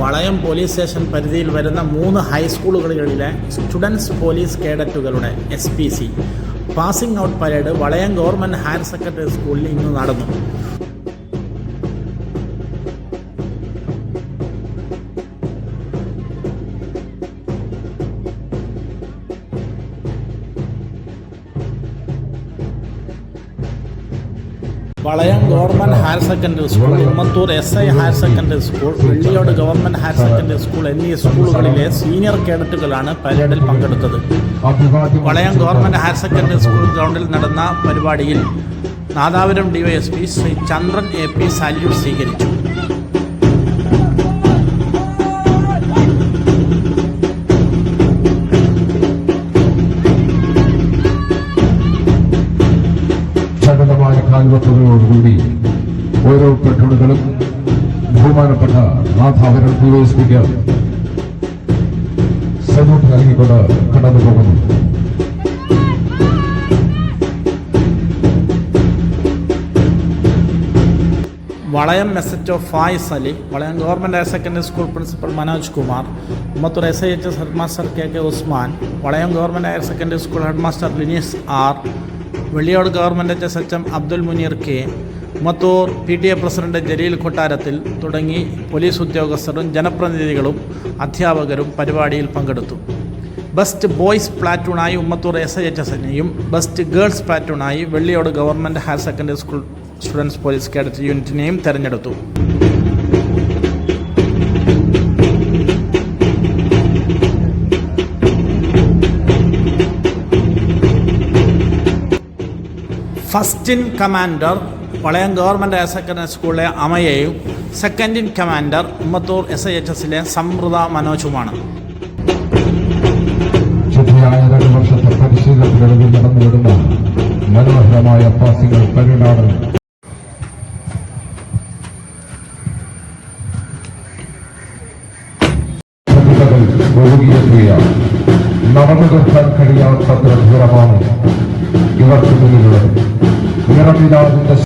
വളയം police station പരിധിയിൽ വരുന്ന മൂന്ന് ഹൈസ്കൂളുകളിലെ students police കേഡറ്റുകളുടെ S P C passing out parade Valayam government higher secondary സ്കൂളിൽ ഇന്ന് നടന്നു. Valayam government higher secondary school Ummathur S I higher secondary school Velliyode government higher secondary school എന്നീ സ്കൂളുകളിലെ സീനിയർ കേഡറ്റുകളാണ് പരേഡിൽ പങ്കെടുത്തത്. Valayam government higher secondary school ഗ്രൗണ്ടിൽ നടന്ന പരിപാടിയിൽ Nadapuram DYSP Shri Chandran A P salute സ്വീകരിച്ചു. കാൽവെപ്പുകളോടുകൂടി ഓരോ പെട്രോളുകളും ബഹുമാനപ്പെട്ട നാഥാവരം സ്പീക്കർ സല്യൂട്ട് നൽകിക്കൊണ്ട് കടന്നു പോകുന്നു. Valayam മെസറ്റ് of Fayis Ali Valayam government higher secondary school principal Manoj Kumar Ummathur S I H S head K K Usman Valayam government higher secondary school head master R Velliyode government H H M Abdul Muneer K. Mathur P T A president Jaleel Kottarathil തുടങ്ങി police ഉദ്യോഗസ്ഥരും ജനപ്രതിനിധികളും അധ്യാപകരും പരിപാടിയിൽ പങ്കെടുത്തു. Best boys പ്ലാറ്റൂണായി Ummathur S I H S എനെയും best girls പ്ലാറ്റൂണായി Velliyode government higher secondary school students police cadet യൂണിറ്റിനെയും തെരഞ്ഞെടുത്തു. First in commander Valayam government higher secondary സ്കൂളിലെ അമയെയും second in commander Ummathur S I H എസിലെ സമൃത മനോജുമാണ്. നടന്നു തീർക്കാൻ കഴിയാത്തത്ര ദൂരമാണ് give up to believers. We are not without witness.